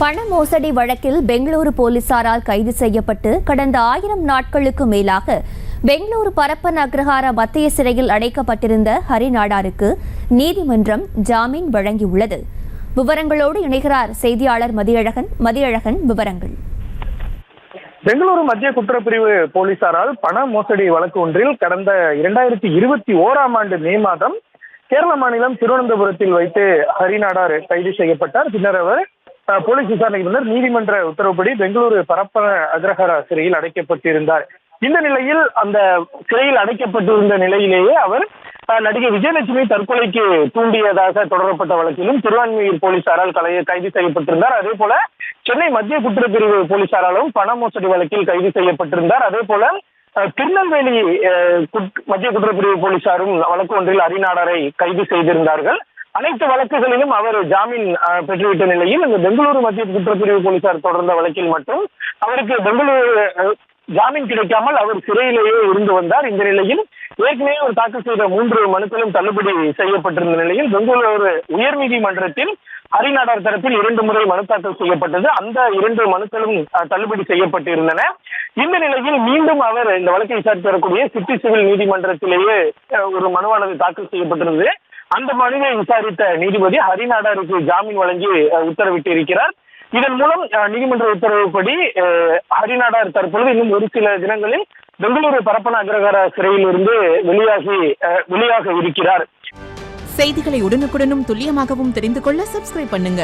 பண மோசடி வழக்கில் பெங்களூரு போலீசாரால் கைது செய்யப்பட்டு கடந்த ஆயிரம் நாட்களுக்கு மேலாக பெங்களூரு பரப்பன் அக்ரஹார மத்திய சிறையில் அடைக்கப்பட்டிருந்த ஹரிநாடாருக்கு நீதிமன்றம் ஜாமீன் வழங்கியுள்ளது. விவரங்களோடு இணைகிறார் செய்தியாளர் மதியழகன். மதியழகன் விவரங்கள். பெங்களூரு மத்திய குற்றப்பிரிவு போலீசாரால் பண மோசடி வழக்கு ஒன்றில் கடந்த இரண்டாயிரத்தி இருபத்தி ஓராம் ஆண்டு மே மாதம் கேரள மாநிலம் திருவனந்தபுரத்தில் வைத்து ஹரிநாடார் கைது செய்யப்பட்டார். பின்னர் அவர் போலீஸ் விசாரணைக்கு பின்னர் நீதிமன்ற உத்தரவுப்படி பெங்களூரு பரப்பன அக்ரஹார சிறையில் அடைக்கப்பட்டிருந்தார். இந்த நிலையில் அந்த சிறையில் அடைக்கப்பட்டிருந்த நிலையிலேயே அவர் நடிகை விஜயலட்சுமி தற்கொலைக்கு தூண்டியதாக தொடரப்பட்ட வழக்கிலும் திருவான்மையூர் போலீசாரால் கலை- கைது செய்யப்பட்டிருந்தார். அதே போல சென்னை மத்திய குற்றப்பிரிவு போலீசாராலும் பண மோசடி வழக்கில் கைது செய்யப்பட்டிருந்தார். அதே போல திருநெல்வேலி குட்- மத்திய குற்றப்பிரிவு போலீசாரும் வழக்கு ஒன்றில் அரிநாடரை கைது செய்திருந்தார்கள். அனைத்து வழக்குகளிலும் அவர் ஜாமீன் பெற்றுவிட்ட நிலையில் இந்த பெங்களூரு மத்திய குற்றப்பிரிவு போலீசார் தொடர்ந்த வழக்கில் மட்டும் அவருக்கு பெங்களூரு ஜாமீன் கிடைக்காமல் அவர் சிறையிலேயே இருந்து வந்தார். இந்த நிலையில் ஏற்கனவே அவர் தாக்கல் செய்த மூன்று மனுக்களும் தள்ளுபடி செய்யப்பட்டிருந்த நிலையில் பெங்களூரு உயர்நீதிமன்றத்தில் ஹரிநாடார் தரப்பில் இரண்டு முறை மனு தாக்கல் செய்யப்பட்டது. அந்த இரண்டு மனுக்களும் அஹ், தள்ளுபடி செய்யப்பட்டிருந்தன. இந்த நிலையில் மீண்டும் அவர் இந்த வழக்கை விசாரித்து வரக்கூடிய சிட்டி சிவில் நீதிமன்றத்திலேயே ஒரு மனுவானது தாக்கல் செய்யப்பட்டிருந்தது. அந்த மனுவை விசாரித்த நீதிபதி ஹரிநாடாருக்கு ஜாமீன் வழங்கி உத்தரவிட்டு இருக்கிறார் இதன் மூலம் நீதிமன்ற உத்தரவுப்படி அஹ், ஹரிநாடார் தற்பொழுது இன்னும் ஒரு சில தினங்களில் பெங்களூரு பரப்பன அக்ரஹார சிறையில் இருந்து வெளியாகி அஹ், வெளியாக இருக்கிறார். செய்திகளை உடனுக்குடனும் துல்லியமாகவும் தெரிந்து கொள்ள சப்ஸ்கிரைப் பண்ணுங்க.